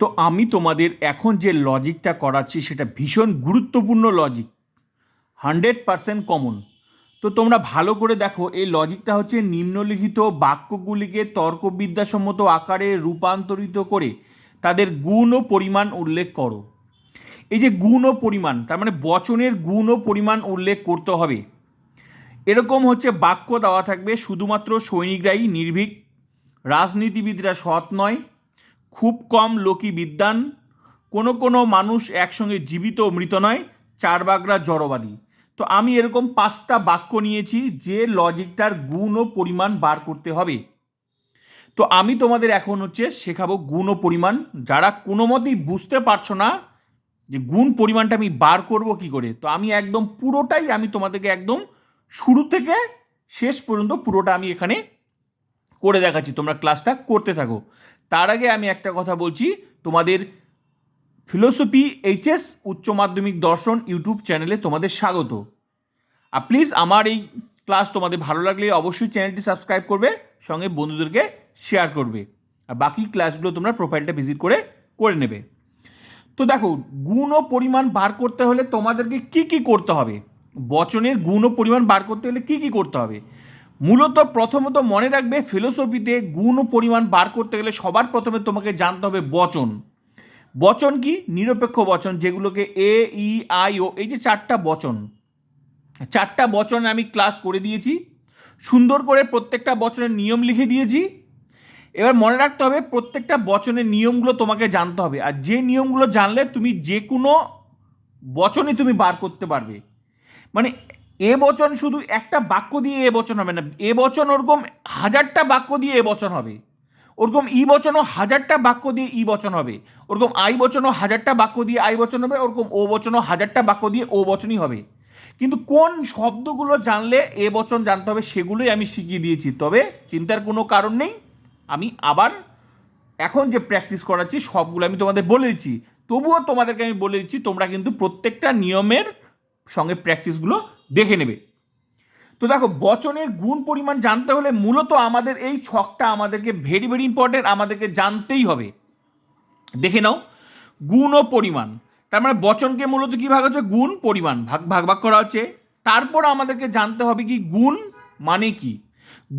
তো আমি তোমাদের এখন যে লজিকটা করাচ্ছি, সেটা ভীষণ গুরুত্বপূর্ণ লজিক হান্ড্রেড পারসেন্ট কমন তো তোমরা ভালো করে দেখো, এই লজিকটা হচ্ছে নিম্নলিখিত বাক্যগুলিকে তর্কবিদ্যাসম্মত আকারে রূপান্তরিত করে তাদের গুণ ও পরিমাণ উল্লেখ করো। এই যে গুণ ও পরিমাণ, তার মানে বচনের গুণ ও পরিমাণ উল্লেখ করতে হবে। এরকম হচ্ছে বাক্য দেওয়া থাকবে, শুধুমাত্র সৈনিকরাই নির্ভীক। রাজনীতিবিদরা সৎ নয় খুব কম লোকই বিদ্যান। কোনো কোনো মানুষ একসঙ্গে জীবিত মৃত নয়, চার বাগরা জড়বাদী। তো আমি এরকম পাঁচটা বাক্য নিয়েছি যে লজিকটার গুণ ও পরিমাণ বার করতে হবে। তো আমি তোমাদের এখন হচ্ছে শেখাবো গুণ ও পরিমাণ। যারা কোনো মতেই বুঝতে পারছ না যে গুণ পরিমাণটা আমি বার করব কি করে, তো আমি একদম পুরোটাই আমি তোমাদেরকে একদম শুরু থেকে শেষ পর্যন্ত পুরোটা আমি এখানে করে দেখাচ্ছি। তোমরা ক্লাসটা করতে থাকো। তার আগে আমি একটা কথা বলছি। তোমাদের ফিলোসফি, এইচএস, উচ্চ মাধ্যমিক দর্শন ইউটিউব চ্যানেলে তোমাদের স্বাগত। আর প্লিজ আমার এই ক্লাস তোমাদের ভালো লাগলে অবশ্যই চ্যানেলটি সাবস্ক্রাইব করবে, সঙ্গে বন্ধুদেরকে শেয়ার করবে। আর বাকি ক্লাসগুলো তোমরা প্রোফাইলটা ভিজিট করে করে নেবে। তো দেখো, গুণ ও পরিমাণ বার করতে হলে তোমাদেরকে কি কি করতে হবে? বচনের গুণ ও পরিমাণ বার করতে হলে কি কি করতে হবে? মূলত প্রথমত মনে রাখবে ফিলোসফিতে গুণ ও পরিমাণ বার করতে গেলে সবার প্রথমে তোমাকে জানতে হবে বচন। বচন কি? নিরপেক্ষ বচন, যেগুলোকে এ ই আই ও এই যে চারটা বচন। চারটা বচন আমি ক্লাস করে দিয়েছি। সুন্দর করে প্রত্যেকটা বচনের নিয়ম লিখে দিয়েছি। এবার মনে রাখতে হবে প্রত্যেকটা বচনের নিয়মগুলো তোমাকে জানতে হবে। আর যে নিয়মগুলো জানলে তুমি যে কোনো বচনই তুমি বার করতে পারবে। মানে এ বচন শুধু একটা বাক্য দিয়ে এ বচন হবে না। এ বচন ওরকম হাজারটা বাক্য দিয়ে এ বচন হবে। ওরকম ই বচনও হাজারটা বাক্য দিয়ে ই বচন হবে। ওরকম আই বচনও হাজারটা বাক্য দিয়ে আই বচন হবে। ওরকম ও বচনও হাজারটা বাক্য দিয়ে ও বচনই হবে। কিন্তু কোন শব্দগুলো জানলে এ বচন জানতে হবে সেগুলোই আমি শিখিয়ে দিয়েছি। তবে চিন্তার কোনো কারণ নেই। আমি আবার এখন যে প্র্যাকটিস করাচ্ছি, সবগুলো আমি তোমাদের বলে দিচ্ছি। তবুও তোমাদেরকে আমি বলে দিচ্ছি, তোমরা কিন্তু প্রত্যেকটা নিয়মের সঙ্গে প্র্যাকটিসগুলো দেখে নেবে। তো দেখো, বচনের গুণ পরিমাণ জানতে হলে মূলত আমাদের এই ছকটা আমাদেরকে ভেরি ভেরি ইম্পর্টেন্ট আমাদেরকে জানতেই হবে। দেখে নাও, গুণ ও পরিমাণ। তার মানে বচনকে মূলত কি ভাগ হচ্ছে? গুণ, পরিমাণ। ভাগ ভাগ ভাগ করা হচ্ছে। তারপর আমাদেরকে জানতে হবে কি গুণ মানে কি?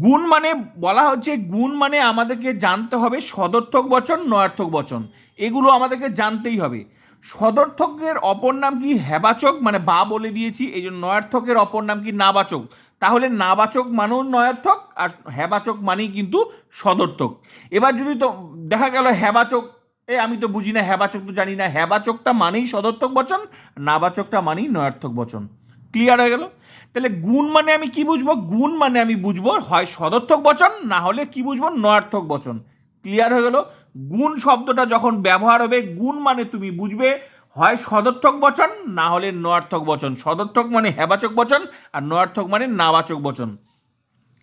গুণ মানে বলা হচ্ছে, গুণ মানে আমাদেরকে জানতে হবে সদর্থক বচন, নয়ার্থক বচন। এগুলো আমাদেরকে জানতেই হবে। সদর্থকের অপর নাম কি হেবাচক? মানে বা বলে দিয়েছি, এই জন্য নয়ার্থকের অপর নাম কি নাবাচক? তাহলে নাবাচক মানেও নয়ার্থক আর হেবাচক মানেই কিন্তু সদর্থক। এবার যদি তো দেখা গেল হেবাচক, এ আমি তো বুঝি না, হেবাচক তো জানি না, হেবাচকটা মানেই সদর্থক বচন, নাবাচকটা মানেই নয়ার্থক বচন। ক্লিয়ার হয়ে গেল? তাহলে গুণ মানে আমি কি বুঝব? গুণ মানে আমি বুঝব হয় সদর্থক বচন, না হলে কি বুঝব? নয়ার্থক বচন। ক্লিয়ার হয়ে গেল? গুণ শব্দটা যখন ব্যবহার হবে, গুণ মানে তুমি বুঝবে, হয় সদর্থক বচন, না হলে নয়ার্থক বচন। সদর্থক মানে হেবাচক বচন, আর নয়ার্থক মানে নাবাচক বচন।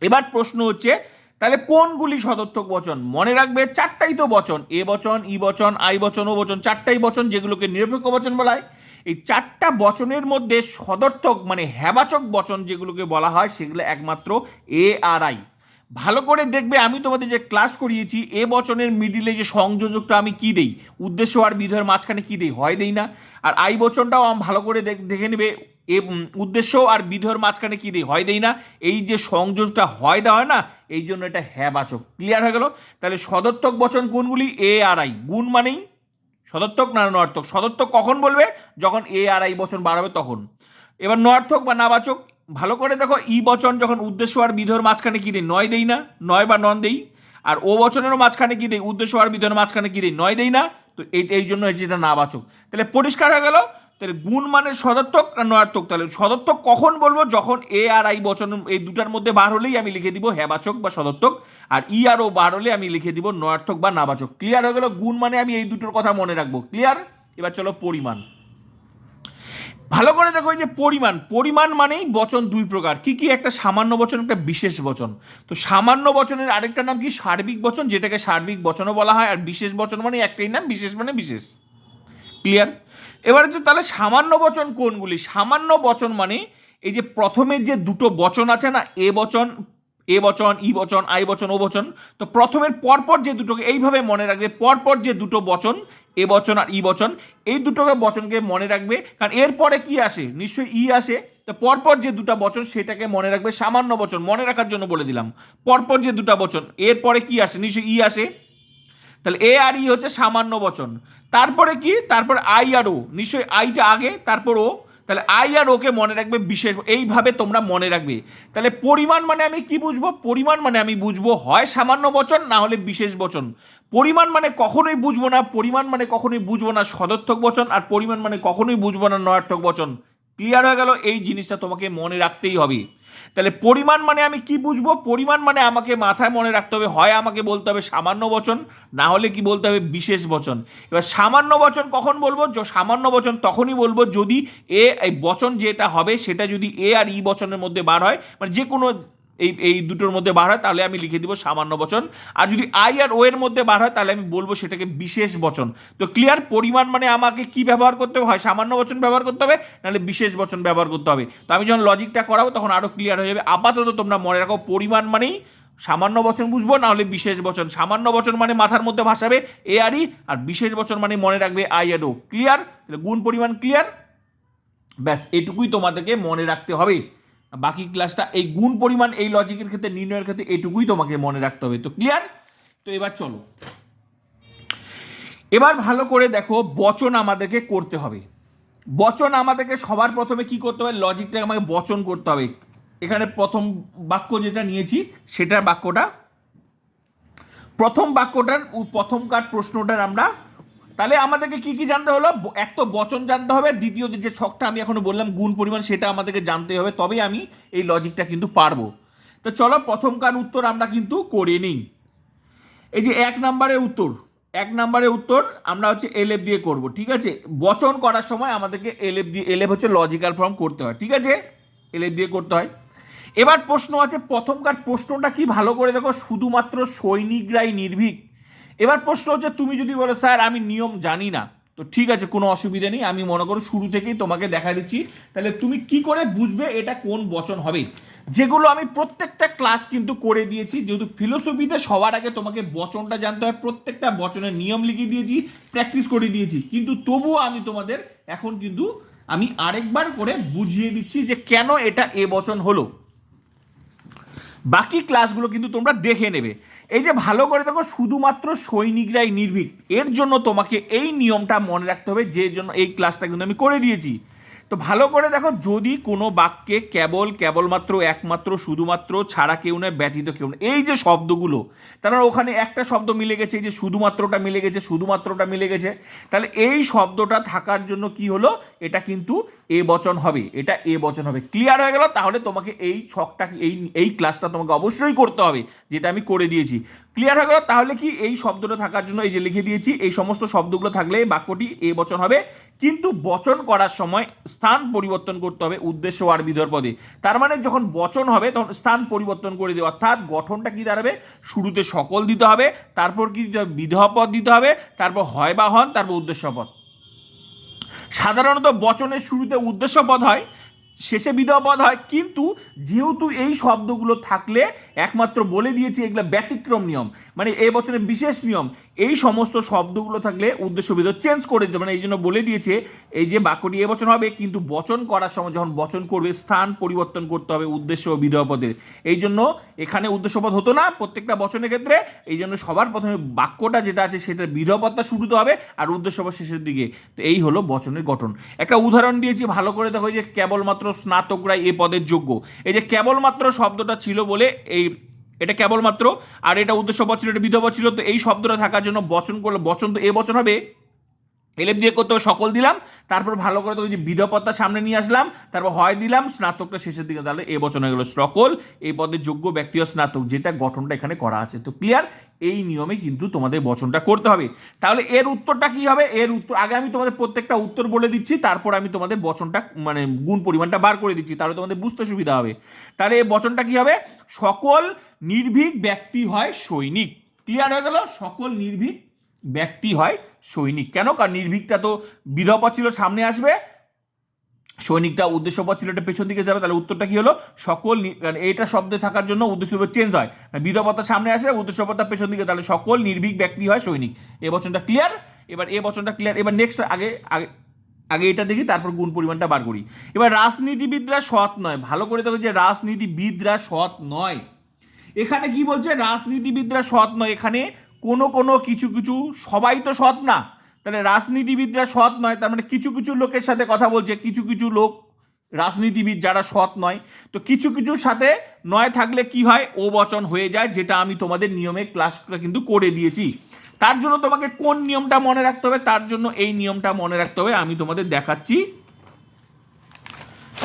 এবার প্রশ্ন হচ্ছে, তাহলে কোনগুলি সদর্থক বচন? মনে রাখবে, চারটাই তো বচন। এ বচন, ই বচন, আই বচন, ও বচন, চারটাই বচন যেগুলোকে নিরপেক্ষ বচন বলা হয়। এই চারটা বচনের মধ্যে সদর্থক মানে হেবাচক বচন যেগুলোকে বলা হয়, সেগুলো একমাত্র এ আর আই। ভালো করে দেখবে আমি তোমাদের যে ক্লাস করিয়েছি, এ বচনের মিডিলে যে সংযোজকটা আমি কি দেই? উদ্দেশ্য আর বিধেয়ের মাঝখানে কি দেই? হয় দেই না। আর আই বচনটাও আমি ভালো করে দেখে নেবে, এ উদ্দেশ্য আর বিধেয়ের মাঝখানে কি দেই? হয় দেই না। এই যে সংযোগটা হয় দেওয়া হয় না, এই জন্য এটা হ্যাঁ বাচক। ক্লিয়ার হয়ে গেল? তাহলে সদর্থক বচন কোনগুলি? এ আর আই। গুণ মানেই সদর্থক না নর্থক সদর্থক কখন বলবে? যখন এ আর আই বচন বাড়াবে তখন। এবার নর্থক বা নাবাচক ভালো করে দেখো, ই বচন যখন উদ্দেশ্য আর বিধর মাঝখানে কি দেই? নয় দেই না, নয় বা নন দেই। আর ও বচনেরও মাঝখানে কি দেই? উদ্দেশ্য আর বিধর মাঝখানে কি দেই? নয় দেই না। তো এই এই জন্য যেটা নাবাচক তাহলে পরিষ্কার হয়ে গেল। তাহলে গুণ মানে সদর্থক আর নয়ার্থক তাহলে সদর্থক কখন বলব? যখন এ আর আই বচন এই দুটার মধ্যে বার হলেই আমি লিখে দিব হেবাচক বা সদর্থক আর ই আর ও বার হলে আমি লিখে দিব নয়ার্থক বা নাবাচক ক্লিয়ার হয়ে গেল? গুণ মানে আমি এই দুটোর কথা মনে রাখব। ক্লিয়ার এবার চলো পরিমাণ। ভালো করে দেখো যে পরিমাণ পরিমাণ মানেই বচন দুই প্রকার। কি কি? একটা সামান্য বচন, একটা বিশেষ বচন। তো সামান্য বচনের আরেকটা নাম কি? সার্বিক বচন, যেটাকে সার্বিক বচনও বলা হয়, আর বিশেষ বচন মানে একটাই নাম, বিশেষ মানে বিশেষ। ক্লিয়ার এবার হচ্ছে তাহলে সামান্য বচন কোনগুলি? সামান্য বচন মানে এই যে প্রথমের যে দুটো বচন আছে না, এ বচন এ বচন, ই বচন, আই বচন, ও বচন। তো প্রথমের পরপর যে দুটোকে এইভাবে মনে রাখবে, পরপর যে দুটো বচন, এ বচন আর ই বচন, এই দুটোকে বচনকে মনে রাখবে। কারণ এরপরে কি আসে? নিশ্চয়ই ই আসে। তো পরপর যে দুটো বচন, সেটাকে মনে রাখবে সামান্য বচন, মনে রাখার জন্য বলে দিলাম। পরপর যে দুটো বচন, এরপরে কি আসে? নিশ্চয়ই ই আসে। তাহলে এ আর ই হচ্ছে সামান্য বচন। তারপরে কি? তারপর আই আর ও। নিশ্চয়ই আইটা আগে, তারপর ও। তাহলে আই আর ওকে মনে রাখবে বিশেষ, এইভাবে তোমরা মনে রাখবে। তাহলে পরিমাণ মানে আমি কি বুঝব? পরিমাণ মানে আমি বুঝব হয় সামান্য বচন, না হলে বিশেষ বচন। পরিমাণ মানে কখনোই বুঝব না, পরিমাণ মানে কখনোই বুঝব না সদর্থক বচন, আর পরিমাণ মানে কখনোই বুঝব না নয়ার্থক বচন। ক্লিয়ার হয়ে গেল, এই জিনিসটা তোমাকে মনে রাখতেই হবে। তাহলে পরিমাণ মানে আমি কি বুঝব? পরিমাণ মানে আমাকে মাথায় মনে রাখতে হবে, হয় আমাকে বলতে হবে সামান্য বচন, না হলে কি বলতে হবে বিশেষ বচন। এবার সামান্য বচন কখন বলব? সামান্য বচন তখনই বলব যদি এ বচন যেটা হবে সেটা যদি এ আর ই বচনের মধ্যে বার হয় মানে যে কোনো এই এই দুটোর মধ্যে বার হয়, তাহলে আমি লিখে দিব সামান্য বচন। আর যদি আই আর ও এর মধ্যে বার হয়, তাহলে আমি বলব সেটাকে বিশেষ বচন। তো ক্লিয়ার পরিমাণ মানে আমাকে কি ব্যবহার করতে হয়? সামান্য বচন ব্যবহার করতে হবে, নাহলে বিশেষ বচন ব্যবহার করতে হবে। তো আমি যখন লজিকটা করাবো, তখন আরও ক্লিয়ার হয়ে যাবে। আপাতত তোমরা মনে রাখো, পরিমাণ মানেই সামান্য বচন বুঝব না হলে বিশেষ বচন। সামান্য বচন মানে মাথার মধ্যে ভাসাবে এ আর ই আর বিশেষ বচন মানে মনে রাখবে আই আর ও ক্লিয়ার তাহলে গুণ পরিমাণ ক্লিয়ার ব্যাস, এটুকুই তোমাদেরকে মনে রাখতে হবে। বাকি ক্লাসটা এই গুণ পরিমাণ, এই লজিকের ক্ষেত্রে, নির্ণয়ের ক্ষেত্রে এটুকুই তোমাকে মনে রাখতে হবে। তো ক্লিয়ার তো এবার চলো। এবার ভালো করে দেখো, বচন আমাদেরকে করতে হবে। বচন আমাদেরকে সবার প্রথমে কি করতে হবে? লজিকটাকে আমাকে বচন করতে হবে। এখানে প্রথম বাক্য যেটা নিয়েছি, সেটার বাক্যটা। প্রথম বাক্যটার, প্রথমকার প্রশ্নটার আমরা তাহলে আমাদেরকে কি কি জানতে হলো? এক তো বচন জানতে হবে দ্বিতীয় যে ছকটা আমি এখনও বললাম, গুণ পরিমাণ সেটা আমাদেরকে জানতে হবে, তবেই আমি এই লজিকটা কিন্তু পারব। তো চলো প্রথমকার উত্তর আমরা কিন্তু করে নিই। এই যে এক নম্বরের উত্তর, এক নম্বরের উত্তর আমরা হচ্ছে এলএফ দিয়ে করব, ঠিক আছে? বচন করার সময় আমাদেরকে এলএফ দিয়ে এলএফ হচ্ছে লজিক্যাল ফর্ম করতে হয়, ঠিক আছে? এলএফ দিয়ে করতে হয়। এবার প্রশ্ন আছে প্রথমকার প্রশ্নটা কি ভালো করে দেখো, শুধুমাত্র সৈনিকরাই নির্ভীক। এবার প্রশ্ন হচ্ছে, তুমি যদি বলো, স্যার, আমি নিয়ম জানি না। তো ঠিক আছে, কোনো অসুবিধা নেই, আমি মনে করো শুরু থেকেই তোমাকে দেখা দিচ্ছি। তাহলে তুমি কি করে বুঝবে এটা কোন বচন হবে? যেগুলো আমি প্রত্যেকটা ক্লাস কিন্তু করে দিয়েছি, যেহেতু ফিলোসফিতে সবার আগে তোমাকে বচনটা জানতে হয়, প্রত্যেকটা বচনের নিয়ম লিখে দিয়েছি প্র্যাকটিস করে দিয়েছি। কিন্তু তবুও আমি তোমাদের এখন কিন্তু আমি আরেকবার করে বুঝিয়ে দিচ্ছি যে কেন এটা এ বচন হলো। বাকি ক্লাসগুলো কিন্তু তোমরা দেখে নেবে। এই যে ভালো করে দেখো, শুধুমাত্র সৈনিকরাই নির্ভীক। এর জন্য তোমাকে এই নিয়মটা মনে রাখতে হবে যে জন্য এই ক্লাসটা কিন্তু আমি করে দিয়েছি। তো ভালো করে দেখো, যদি কোনো বাক্যে কেবল, কেবলমাত্র, একমাত্র, শুধুমাত্র, ছাড়া কেউ নয়, ব্যতীত কেউ নয়, এই যে শব্দগুলো, তার মানে ওখানে একটা শব্দ মিলে গেছে, এই যে শুধুমাত্রটা মিলে গেছে, শুধুমাত্রটা মিলে গেছে, তাহলে এই শব্দটা থাকার জন্য কি হলো? এটা কিন্তু এ বচন হবে, এটা এ বচন হবে। ক্লিয়ার হয়ে গেল? তাহলে তোমাকে এই ছকটা, এই এই ক্লাসটা তোমাকে অবশ্যই করতে হবে, যেটা আমি করে দিয়েছি। ক্লিয়ার হয়ে গেল? তাহলে কি এই শব্দটা থাকার জন্য এই যে লিখে দিয়েছি, এই সমস্ত শব্দগুলো থাকলে বাক্যটি এ বচন হবে। কিন্তু বচন করার সময় স্থান পরিবর্তন করতে হবে উদ্দেশ্য আর বিধর পদে। তার মানে যখন বচন হবে, তখন স্থান পরিবর্তন করে দেবে অর্থাৎ গঠনটা কি দাঁড়াবে? শুরুতে সকল দিতে হবে, তারপর কি দিতে হবে? বিধহ পদ দিতে হবে, তারপর হয় বা হন, তারপর উদ্দেশ্য পদ। সাধারণত বচনের শুরুতে উদ্দেশ্য পদ হয় শেষে বিধবা পদ হয়। কিন্তু যেহেতু এই শব্দগুলো থাকলে একমাত্র বলে দিয়েছি এগুলো ব্যতিক্রম নিয়ম মানে এ বছরের বিশেষ নিয়ম, এই সমস্ত শব্দগুলো থাকলে উদ্দেশ্য বিধ চেঞ্জ করে দিতে মানে এই জন্য বলে দিয়েছে, এই যে বাক্যটি এ বচন হবে, কিন্তু বচন করার সময় যখন বচন করবে, স্থান পরিবর্তন করতে হবে উদ্দেশ্য ও বিধবা পদের। এই জন্য এখানে উদ্দেশ্য পদ হতো না প্রত্যেকটা বচনের ক্ষেত্রে। এই জন্য সবার প্রথমে বাক্যটা যেটা আছে সেটার বিধবা পদটা শুরুতে হবে আর উদ্দেশ্য পদ শেষের দিকে। তো এই হলো বচনের গঠন। একটা উদাহরণ দিয়েছি, ভালো করে দেখো যে কেবলমাত্র স্নাতকরাই এ পদের যোগ্য। এই যে কেবলমাত্র শব্দটা ছিল বলে এই, এটা কেবলমাত্র, আর এটা উদ্দেশ্য ছিল, এটা বিধবা ছিল, তো এই শব্দটা থাকার জন্য বচন করলে, বচন তো এ বচন হবে? এলেপ দিয়ে করতে সকল দিলাম। তারপর ভালো করে তো ওই যে বিধপত্তা সামনে নিয়ে আসলাম। তারপর হয় দিলাম, স্নাতকটা শেষের দিকে। তাহলে এ বচন হয়ে গেল সকল। এই পদের যোগ্য ব্যক্তি স্নাতক, যেটা গঠনটা এখানে করা আছে। তো ক্লিয়ার এই নিয়মে কিন্তু তোমাদের বচনটা করতে হবে। তাহলে এর উত্তরটা কি হবে? এর উত্তর, আগে আমি তোমাদের প্রত্যেকটা উত্তর বলে দিচ্ছি, তারপর আমি তোমাদের বচনটা মানে গুণ পরিমাণটা বার করে দিচ্ছি, তাহলে তোমাদের বুঝতে সুবিধা হবে। তাহলে এই বচনটা কি হবে? সকল নির্ভীক ব্যক্তি হয় সৈনিক। ক্লিয়ার হয়ে গেল? সকল নির্ভীক ব্যক্তি হয় সৈনিক। কেন? কারণ নির্ভীকটা তো বিধবা ছিল, সামনে আসবে। সৈনিকটা উদ্দেশ্য পথ ছিল, এটা পেছন দিকে যাবে। তাহলে উত্তরটা কি হলো? সকল এইটা শব্দে থাকার জন্য উদ্দেশ্য চেঞ্জ হয়। বিধবতা সামনে আসে উদ্দেশ্য পথটা পেছন দিকে। তাহলে সকল নির্ভীক ব্যক্তি হয় সৈনিক। এ বচনটা ক্লিয়ার এবার এ বচনটা ক্লিয়ার এবার নেক্সট আগে আগে আগে এটা দেখি, তারপর গুণ পরিমাণটা বার করি। এবার রাজনীতিবিদরা সৎ নয়। ভালো করে দেখো যে রাজনীতিবিদরা সৎ নয়। এখানে কি বলছে? রাজনীতিবিদরা সৎ নয়। এখানে কোনো কোনো কিছু কিছু, সবাই তো সৎ না। তাহলে রাজনীতিবিদরা সৎ নয়, তার মানে কিছু কিছু লোকের সাথে কথা বলছে, কিছু কিছু লোক রাজনীতিবিদ যারা সৎ নয়। তো কিছু কিছুর সাথে নয় থাকলে কি হয়? ও বচন হয়ে যায়, যেটা আমি তোমাদের নিয়মে ক্লাসটা কিন্তু করে দিয়েছি। তার জন্য তোমাকে কোন নিয়মটা মনে রাখতে হবে? তার জন্য এই নিয়মটা মনে রাখতে হবে, আমি তোমাদের দেখাচ্ছি।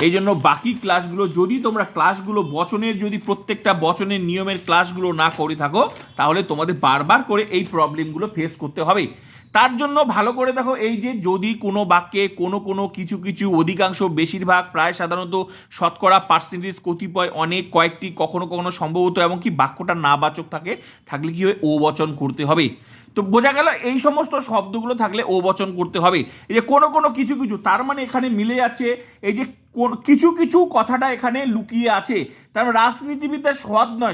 এই জন্য বাকি ক্লাসগুলো যদি তোমরা ক্লাসগুলো বচনের, যদি প্রত্যেকটা বচনের নিয়মের ক্লাসগুলো না করে থাকো, তাহলে তোমাদের বারবার করে এই প্রবলেমগুলো ফেস করতে হবে তার জন্য ভালো করে দেখো এই যে যদি কোনো বাক্যে কোনো কোনো কিছু কিছু অধিকাংশ বেশিরভাগ প্রায় সাধারণত শতকরা পার্সেন্টেজ কতিপয় অনেক কয়েকটি কখনো কখনো সম্ভবত এমনকি বাক্যটা না বাচক থাকে, থাকলে কি হবে ও বচন করতে হবে। তো বোঝা গেল এই সমস্ত শব্দগুলো থাকলে ও বচন করতে হবে। এই যে কোনো কোনো কিছু কিছু, তার মানে এখানে মিলে যাচ্ছে এই যে কোন- কিছু কিছু কথাটা এখানে লুকিয়ে আছে। তার মানে রাজনীতিবিদরা সৎ নয়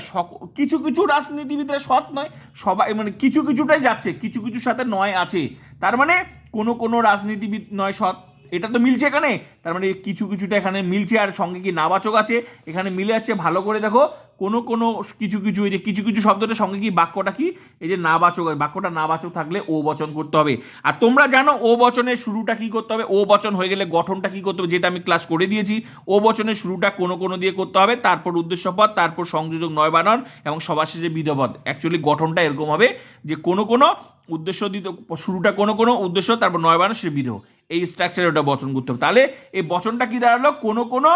কিছু কিছু রাজনীতিবিদরা সৎ নয় সবাই মানে কিছু কিছুটাই যাচ্ছে, কিছু কিছুর সাথে নয় আছে। তার মানে কোনো কোনো রাজনীতিবিদ নয় সৎ এটা তো মিলছে এখানে। তার মানে কিছু কিছুটা এখানে মিলছে, আর সঙ্গে কি নাবাচক আছে? এখানে মিলে যাচ্ছে, ভালো করে দেখো, কোনো কোনো কিছু কিছু, এই যে কিছু কিছু শব্দটার সঙ্গে কি, বাক্যটা কি? এই যে নাবাচক বাক্যটা নাবাচক থাকলে ও বচন করতে হবে। আর তোমরা জানো, ও বচনের শুরুটা কি করতে হবে? ও বচন হয়ে গেলে গঠনটা কি করতে হবে? যেটা আমি ক্লাস করে দিয়েছি, ও বচনের শুরুটা কোনো কোনো দিয়ে করতে হবে। তারপর উদ্দেশ্যপদ তারপর সংযোজক নয় বানান এবং সবার শেষে বিধপদ অ্যাকচুয়ালি গঠনটা এরকম হবে যে কোনো কোনো উদ্দেশ্য দিতে, শুরুটা কোনো কোনো উদ্দেশ্য, তারপর নয় বানান সে বিধ। এই স্ট্রাকচারে ওটা বচন করতে হবে। তাহলে এই বচনটা কি দাঁড়াল? কোনো কোনো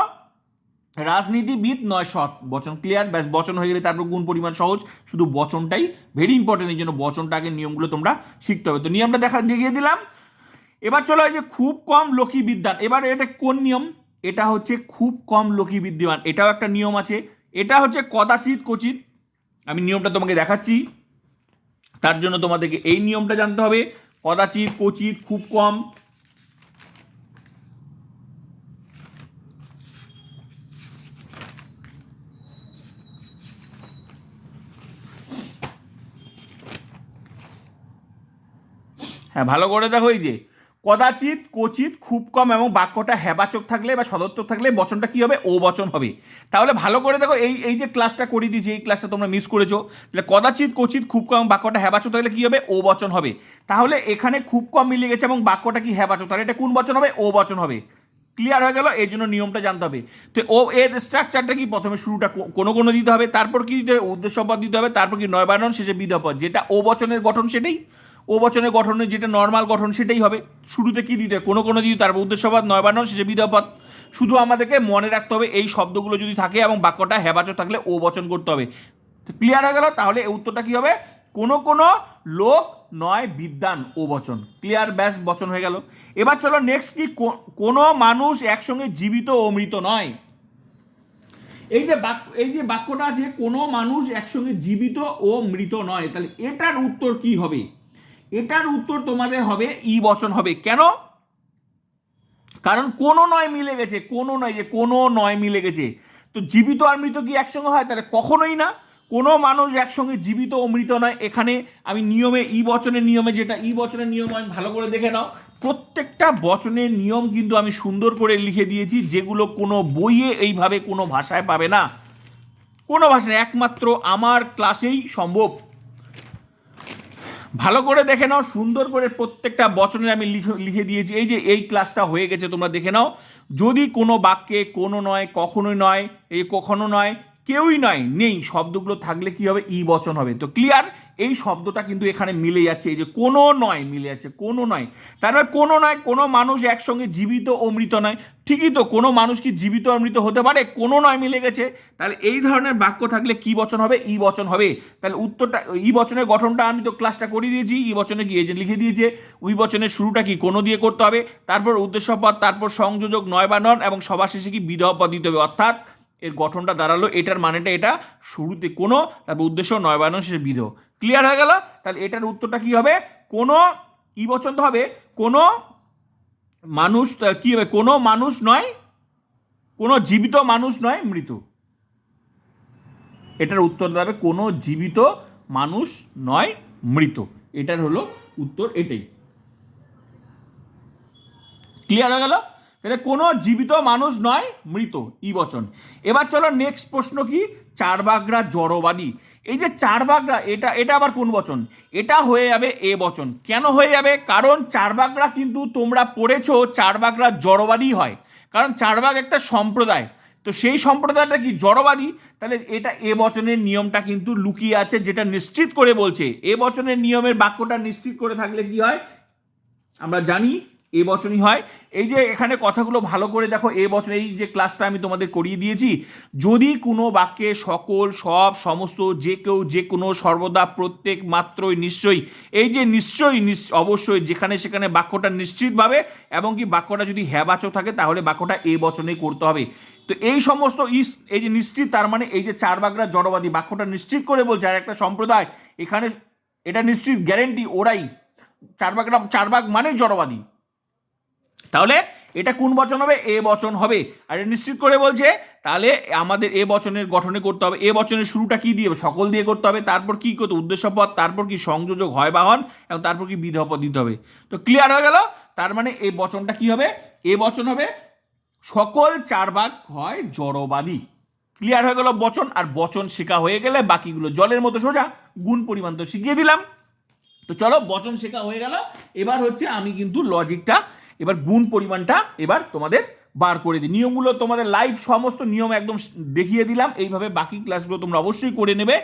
রাজনীতিবিদ নয়, সৎ। বচন ক্লিয়ার ব্যাস, বচন হয়ে গেলে তারপর গুণ পরিমাণ সহজ। শুধু বচনটাই ভেরি ইম্পর্টেন্ট এই জন্য বচনটা আগে নিয়মগুলো তোমরা শিখতে হবে। তো নিয়মটা দেখা, দেখিয়ে দিলাম। এবার চলো যে খুব কম লোকী বিদ্যান। এবার এটা কোন নিয়ম? এটা হচ্ছে খুব কম লোকী বিদ্যমান। এটাও একটা নিয়ম আছে। এটা হচ্ছে কদাচিৎ কচিত আমি নিয়মটা তোমাকে দেখাচ্ছি। তার জন্য তোমাদেরকে এই নিয়মটা জানতে হবে। কদাচিৎ কচিত খুব কম। হ্যাঁ ভালো করে দেখো এই যে, কদাচিৎ কচিত খুব কম এবং বাক্যটা হেবাচক থাকলে বা সদর্থক থাকলে বচনটা কি হবে? ও বচন হবে। তাহলে ভালো করে দেখো এই এই যে ক্লাসটা করে দিয়েছি, এই ক্লাসটা তোমরা মিস করেছ, তাহলে কদাচিৎ কচিত খুব কম বাক্যটা হেবাচক থাকলে কি হবে? ও বচন হবে। তাহলে এখানে খুব কম মিলে গেছে এবং বাক্যটা কি হেবাচক তাহলে এটা কোন বচন হবে? ও বচন হবে। ক্লিয়ার হয়ে গেল? এই জন্য নিয়মটা জানতে হবে। তো ও, এর স্ট্রাকচারটা কি? প্রথমে শুরুটা কোনো কোনো দিতে হবে। তারপর কি দিতে হবে? উদ্দেশ্যপদ দিতে হবে। তারপর কি নয় বানান শেষে বিধপদ। যেটা ও বচনের গঠন সেটাই। ও বচনের গঠনের যেটা নর্মাল গঠন, সেটাই হবে। শুরুতে কি দিতে? কোনো কোনো দিতে তারপর উদ্দেশ্যপদ নয় বানান শেষে বিধপদ শুধু আমাদেরকে মনে রাখতে হবে, এই শব্দগুলো যদি থাকে এবং বাক্যটা হেবাচক থাকলে ও বচন করতে হবে। ক্লিয়ার হয়ে গেল? তাহলে এই উত্তরটা কী হবে? কোনো কোনো লোক নয় বিদ্যান ও বচন। ক্লিয়ার ব্যাস, বচন হয়ে গেল। এবার চলো নেক্সট কি, কোনো মানুষ একসঙ্গে জীবিত ও মৃত নয়। এই যে বাক্য, এই যে বাক্যটা আছে, কোনো মানুষ একসঙ্গে জীবিত ও মৃত নয়। তাহলে এটার উত্তর কি হবে? এটার উত্তর তোমাদের হবে ই বচন হবে। কেন? কারণ কোনো নয় মিলে গেছে, কোনো নয় যে কোনো নয় মিলে গেছে। তো জীবিত আর মৃত কি একসঙ্গে হয়? তাহলে কখনোই না। কোনো মানুষ একসঙ্গে জীবিত ও মৃত নয়। এখানে আমি নিয়মে ই বচনের নিয়মে যেটা ই বচনের নিয়ম আমি ভালো করে দেখে নাও। প্রত্যেকটা বচনের নিয়ম কিন্তু আমি সুন্দর করে লিখে দিয়েছি, যেগুলো কোনো বইয়ে এইভাবে কোনো ভাষায় পাবে না। কোনো ভাষায়, একমাত্র আমার ক্লাসেই সম্ভব। ভালো করে দেখে নাও, সুন্দর করে প্রত্যেকটা বচনের আমি লিখে লিখে দিয়েছি। এই যে এই ক্লাসটা হয়ে গেছে, তোমরা দেখে নাও। যদি কোনো বাক্যে কোনো নয়, কখনোই নয় এই কখনো নয় কেউই নয়, নেই। শব্দগুলো থাকলে কি হবে? ই বচন হবে। তো ক্লিয়ার এই শব্দটা কিন্তু এখানে মিলে যাচ্ছে। এই যে কোনো নয় মিলে যাচ্ছে, কোনো নয়। তার মানে কোনো নয়, কোনো মানুষ একসঙ্গে জীবিত ও মৃত নয়। ঠিকই তো, কোনো মানুষ কি জীবিত আর মৃত হতে পারে? কোনো নয় মিলে গেছে। তাহলে এই ধরনের বাক্য থাকলে কি বচন হবে? ই বচন হবে। তাহলে উত্তরটা, ই বচনের গঠনটা আমি তো ক্লাসটা করে দিয়েছি। ই বচনে কি লিখে দিয়েছে উই বচনের শুরুটা কি কোনো দিয়ে করতে হবে? তারপর উদ্দেশ্যপদ, তারপর সংযোজক নয় বা নন, এবং সবার শেষে কি বিধব পদ দিতে হবে? অর্থাৎ এর গঠনটা দাঁড়াল, এটার মানেটা এটা শুরুতে কোনো, তারপর উদ্দেশ্য নয়, বানানো শেষে বিধ ক্লিয়ার হয়ে গেল? তাহলে এটার উত্তরটা কি হবে? কোনো, ই বচন হবে, কোনো মানুষ কি হবে? কোনো মানুষ নয়, কোনো জীবিত মানুষ নয় মৃত এটার উত্তর দেবে কোনো জীবিত মানুষ নয় মৃত এটার হলো উত্তর এটাই। ক্লিয়ার হয়ে গেল? তাহলে কোনো জীবিত মানুষ নয়, মৃত ই বচন। এবার চলো নেক্সট প্রশ্ন কি? চারবাগরা জড়বাদী। এই যে চারবাগরা এটা এটা আবার কোন বচন? এটা হয়ে যাবে এ বচন। কেন হয়ে যাবে? কারণ চারবাগরা কিন্তু তোমরা পড়েছো চারবাগরা জড়বাদী হয়। কারণ চারবাগ একটা সম্প্রদায়। তো সেই সম্প্রদায়টা কি জড়বাদী? তাহলে এটা এ বচনের নিয়মটা কিন্তু লুকিয়ে আছে, যেটা নিশ্চিত করে বলছে। এ বচনের নিয়মের বাক্যটা নিশ্চিত করে থাকলে কি হয়? আমরা জানি এ বচনই হয়। এই যে এখানে কথাগুলো ভালো করে দেখো, এ বছর এই যে ক্লাসটা আমি তোমাদের করিয়ে দিয়েছি। যদি কোনো বাক্যে সকল, সব, সমস্ত, যে কেউ, যে কোনো, সর্বদা, প্রত্যেক মাত্রই, নিশ্চয়ই, এই যে নিশ্চয়ই নিশ- অবশ্যই, যেখানে সেখানে বাক্যটা নিশ্চিতভাবে এবং কি বাক্যটা যদি হ্যাবাচক থাকে, তাহলে বাক্যটা এ বচনেই করতে হবে। তো এই সমস্ত ইস, এই যে নিশ্চিত, তার মানে এই যে চার বাগরা জড়বাদী, বাক্যটা নিশ্চিত করে বলছে, আর একটা সম্প্রদায়, এখানে এটা নিশ্চিত গ্যারেন্টি ওরাই। চার বাগরা চার বাগ মানে জড়বাদী। তাহলে এটা কোন বচন হবে? এ বচন হবে। আর এটা নিশ্চিত করে বলছে, তাহলে আমাদের এ বচনের গঠনে করতে হবে। এ বচনের শুরুটা কি দিয়ে, সকল দিয়ে করতে হবে। তারপর কি করতে উদ্দেশ্য পদ তারপর কি সংযোজক, হয় বাহন এবং তারপর কি বিধ পদ দিতে হবে। তো ক্লিয়ার হয়ে গেল? তার মানে এই বচনটা কি হবে? এ বচন হবে, সকল চার ভাগ হয় জড়বাদী। ক্লিয়ার হয়ে গেল বচন, আর বচন শেখা হয়ে গেলে বাকিগুলো জলের মতো সোজা, গুণ পরিমাণ তো শিখিয়ে দিলাম। তো চলো, বচন শেখা হয়ে গেল। এবার হচ্ছে আমি কিন্তু লজিকটা এবার গুণ পরিমাণটা এবার তোমাদের বার করে দিই। নিয়মগুলো তোমাদের লাইভ সমস্ত নিয়ম একদম দেখিয়ে দিলাম। এইভাবে বাকি ক্লাসগুলো তোমরা অবশ্যই করে নেবে।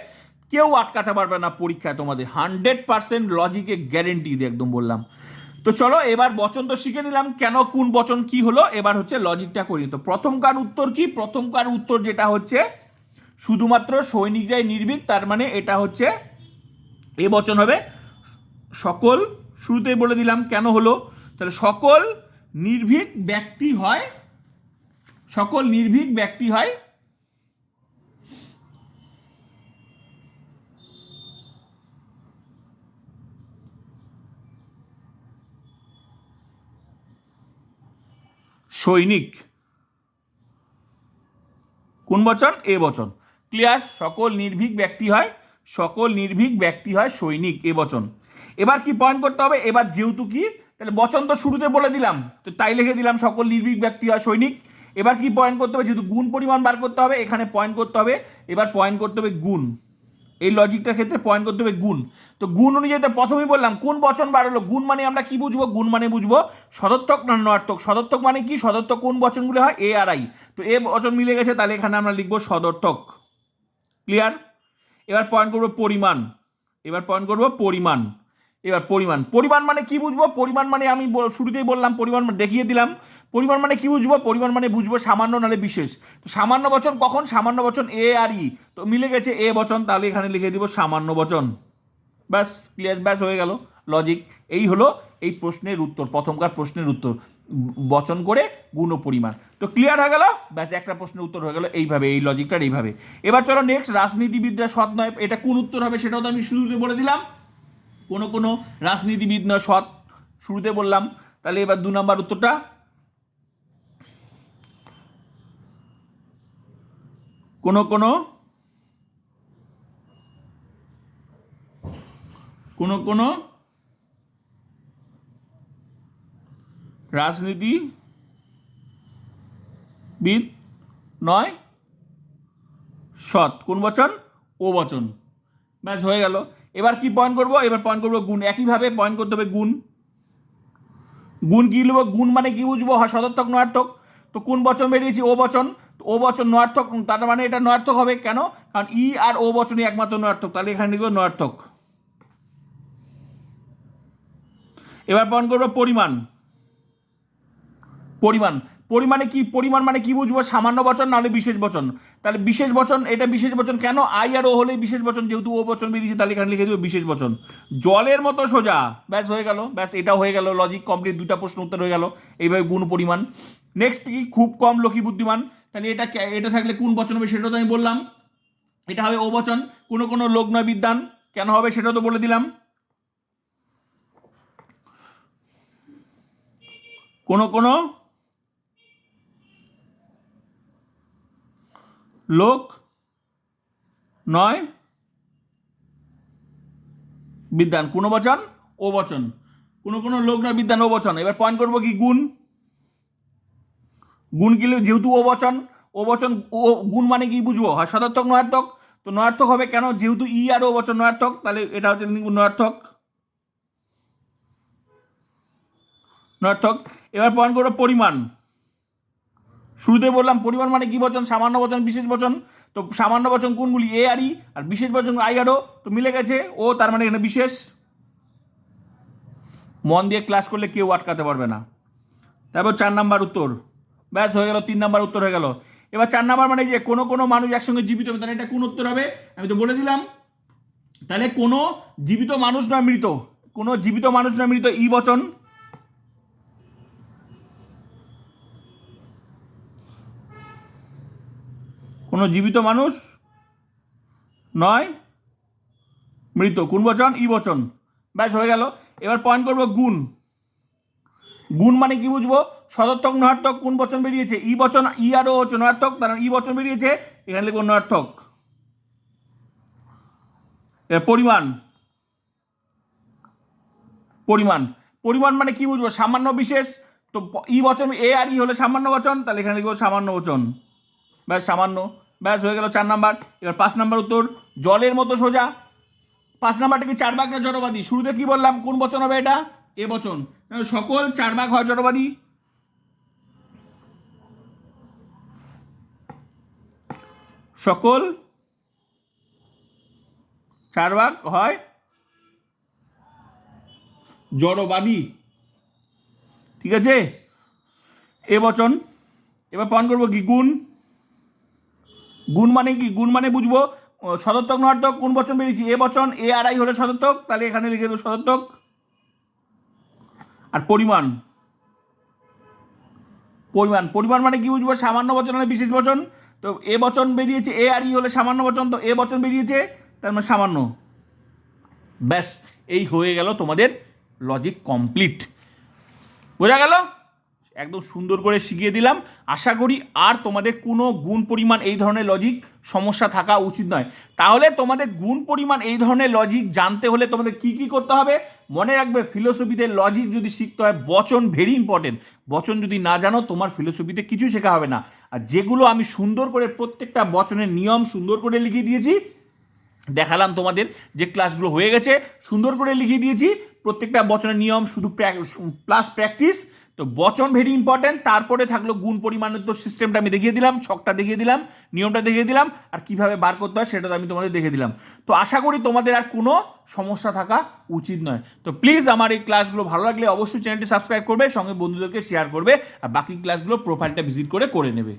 কেউ আটকাতে পারবে না পরীক্ষায় তোমাদের। হান্ড্রেড পার্সেন্ট লজিকে গ্যারেন্টি দিয়ে একদম বললাম। তো চলো, এবার বচন তো শিখে নিলাম। কেন, কোন বচন কি হলো? এবার হচ্ছে লজিকটা করি তো প্রথমকার উত্তর কি? প্রথমকার উত্তর যেটা হচ্ছে, শুধুমাত্র সৈনিকরাই নির্ভীক, তার মানে এটা হচ্ছে, এ বচন হবে, সকল, শুরুতেই বলে দিলাম কেন হলো? তাহলে সকল নির্ভীক ব্যক্তি হয়, সকল নির্ভীক ব্যক্তি হয়, সৈনিক। কোন বচন? এ বচন। ক্লিয়ার? সকল নির্ভীক ব্যক্তি হয়, সকল নির্ভীক ব্যক্তি হয় সৈনিক। এ বচন। এবার কি পয়েন্ট করতে হবে? এবার যেহেতু কি তাহলে বচন তো শুরুতে বলে দিলাম, তো তাই লিখে দিলাম সকল নির্ভীক ব্যক্তি হয় সৈনিক। এবার কি পয়েন্ট করতে হবে? যেহেতু গুণ পরিমাণ বার করতে হবে, এখানে পয়েন্ট করতে হবে। এবার পয়েন্ট করতে হবে গুণ। এই লজিকটার ক্ষেত্রে পয়েন্ট করতে হবে গুণ। তো গুণ অনুযায়ী প্রথমেই বললাম, কোন বচন বার হলো? গুণ মানে আমরা কি বুঝব? গুণ মানে বুঝব সদর্থক না নর্থক সদর্থক মানে কি? সদর্থক কোন বচনগুলো হয়? এ আর আই তো এ বচন মিলে গেছে, তাহলে এখানে আমরা লিখব সদর্থক ক্লিয়ার এবার পয়েন্ট করব পরিমাণ। এবার পয়েন্ট করব পরিমাণ। এবার পরিমাণ। পরিমাণ মানে কি বুঝব? পরিমাণ মানে আমি শুরুতেই বললাম, পরিমাণ মানে দেখিয়ে দিলাম। পরিমাণ মানে কি বুঝব? পরিমাণ মানে বুঝব সামান্য নালে বিশেষ। তো সামান্য বচন কখন? সামান্য বচন এ আর ই। তো মিলে গেছে এ বচন, তাহলে এখানে লিখে দিব সামান্য বচন। ব্যাস ক্লিয়ার ব্যাস, হয়ে গেল। লজিক এই হলো এই প্রশ্নের উত্তর, প্রথমকার প্রশ্নের উত্তর। বচন করে গুণ পরিমাণ। তো ক্লিয়ার হয়ে গেল? ব্যাস, একটা প্রশ্নের উত্তর হয়ে গেল এইভাবে, এই লজিকটার এইভাবে। এবার চলো নেক্সট রাজনীতিবিদরা সৎ নয়, এটা কোন উত্তর হবে সেটাও তো আমি শুরুতে বলে দিলাম। কোনো কোনো রাজনীতিবিদ নয়, সৎ। শুরুতে বললাম, তাহলে এবার দু নম্বর উত্তরটা? কোনো কোনো কোনো কোনো রাজনীতিবিদ নয়, সৎ। কোন বচন? ও বচন। ব্যাস, হয়ে গেল। এবার কি পয়েন্ট করব? এবার পয়েন্ট করব গুণ। একইভাবে পয়েন্ট করতে হবে গুণ। গুণ কি লিখব? গুণ মানে কি বুঝব? হয় সদর্থক নয়ার্থক। তো কোন বচন বেরিয়েছি? ও বচন। ও বচন নয়ার্থক। তার মানে এটা নয়ার্থক হবে। কেন? কারণ ই আর ও বচনই একমাত্র নয়ার্থক। তাহলে এখানে লিখব নয়ার্থক। এবার পয়েন্ট করব পরিমাণ। পরিমাণ। পরিমাণে কি, পরিমাণ মানে কি বুঝব? সামান্য বচন নাহলে বিশেষ বচন। তাহলে বিশেষ বচন, এটা বিশেষ বচন কেন? আই আর ও হলে বিশেষ বচন, যেহেতু ও বচন বেরিয়েছে, তাহলে এখানে লিখে দেবো বিশেষ বচন। জলের মতো সোজা। ব্যাস, হয়ে গেল। ব্যাস এটা হয়ে গেল। লজিক কমপ্লিট দুটা প্রশ্ন উত্তর হয়ে গেল। এইভাবে গুণ পরিমাণ। নেক্সট কি? খুব কম লক্ষ্মী বুদ্ধিমান। তাহলে এটা এটা থাকলে কোন বচন হবে সেটাও তো আমি বললাম। এটা হবে ও বচন। কোনো কোনো লোক নয় বিদ্যান। কেন হবে সেটাও তো বলে দিলাম। কোনো কোনো লোক, নয়, বিদ্যান, কোনো বচন ও বচন কোনো কোনো লোক নয়, বিদ্যান ও বচন এবার পয়েন্ট করব কি, গুণ। গুণ কি যেহেতু ও বচন ও বচন ও গুণ মানে কি বুঝব? হয় সদার্থক নয়ার্থক? তো নয়ার্থক হবে কেন? যেহেতু ই আর ও বচন নয়ার্থক, তাহলে এটা হচ্ছে নয়ার্থক। নয়ার্থক। এবার পয়েন্ট করব পরিমাণ। শুরুতে বললাম পরিমাণ মানে কি বচন? সামান্য বচন, বিশেষ বচন। তো সামান্য বচন কোনগুলি? এ আর ই। আর বিশেষ বচন আই আর ও। তো মিলে গেছে ও, তার মানে এখানে বিশেষ। মন দিয়ে ক্লাস করলে কেউ আটকাতে পারবে না। তারপর চার নাম্বার উত্তর। ব্যাস, হয়ে গেল, তিন নাম্বার উত্তর হয়ে গেল। এবার চার নাম্বার মানে যে কোনো কোনো মানুষ একসঙ্গে জীবিত হবে। তাহলে এটা কোন উত্তর হবে? আমি তো বলে দিলাম। তাহলে কোনো জীবিত মানুষ নয় মৃত। কোনো জীবিত মানুষ নয় মৃত। ই বচন। কোনো জীবিত মানুষ নয়? মৃত। কোন বচন? ই বচন। ব্যাস, হয়ে গেল। এবার পয়েন্ট করব গুণ। গুণ মানে কি বুঝব? সদর্থক নয়ার্থক কোন বচন বেরিয়েছে? ই বচন, ই আর ও হচ্ছে নয়ার্থক তার ই বচন বেরিয়েছে, এখানে লিখব নয়ার্থক পরিমাণ। পরিমাণ। পরিমাণ মানে কি বুঝব? সামান্য বিশেষ। তো ই বচন, এ আর ই হলে সামান্য বচন, তাহলে এখানে লিখব সামান্য বচন। ব্যাস, সামান্য। ব্যাস হয়ে গেল চার নাম্বার। এবার পাঁচ নাম্বার উত্তর, জলের মতো সোজা। পাঁচ নাম্বারটা কি চার ভাগ না জড়বাদী? শুরুতে কি বললাম? কোন বচন হবে এটা? এ বচন। সকল চার ভাগ হয় জড়বাদী। সকল চার ভাগ হয় জড়বাদী। ঠিক আছে? এ বচন। এবার পান করব কি? গুণ। গুণ মানে কি? গুণ মানে বুঝব? সদর্থক নর্থক কোন বচন বেরিয়েছি? এ বচন, এ আর আই হলে সদর্থক তাহলে এখানে লিখে দেবো সদর্থক আর পরিমাণ। পরিমাণ পরিমাণ মানে কি বুঝব? সামান্য বচন হলে বিশেষ বচন। তো এ বচন বেরিয়েছে, এ আর ই হলে সামান্য বচন, তো এ বচন বেরিয়েছে, তার মানে সামান্য। ব্যাস, এই হয়ে গেল তোমাদের লজিক কমপ্লিট বোঝা গেল? একদম সুন্দর করে শিখিয়ে দিলাম। আশা করি আর তোমাদের কোনো গুণ পরিমাণ এই ধরনের লজিক সমস্যা থাকা উচিত নয়। তাহলে তোমাদের গুণ পরিমাণ এই ধরনের লজিক জানতে হলে তোমাদের কি কি করতে হবে? মনে রাখবে ফিলোসফিতে লজিক যদি শিখতে হয়, বচন ভেরি ইম্পর্টেন্ট বচন যদি না জানো, তোমার ফিলোসফিতে কিছু শেখা হবে না। আর যেগুলো আমি সুন্দর করে প্রত্যেকটা বচনের নিয়ম সুন্দর করে লিখিয়ে দিয়েছি, দেখালাম তোমাদের যে ক্লাসগুলো হয়ে গেছে, সুন্দর করে লিখিয়ে দিয়েছি। প্রত্যেকটা বচনের নিয়ম শুধু প্লাস প্র্যাকটিস তো বচন ভেরি ইম্পর্টেন্ট তারপরে থাকল গুণ পরিমাণের তো সিস্টেমটা আমি দেখিয়ে দিলাম, ছকটা দেখিয়ে দিলাম, নিয়মটা দেখিয়ে দিলাম, আর কীভাবে বার করতে হয় সেটা তো আমি তোমাদের দেখে দিলাম। তো আশা করি তোমাদের আর কোনো সমস্যা থাকা উচিত নয়। তো প্লিজ আমার এই ক্লাসগুলো ভালো লাগলে অবশ্যই চ্যানেলটি সাবস্ক্রাইব করবে, সঙ্গে বন্ধুদেরকে শেয়ার করবে, আর বাকি ক্লাসগুলো প্রোফাইলটা ভিজিট করে করে নেবে।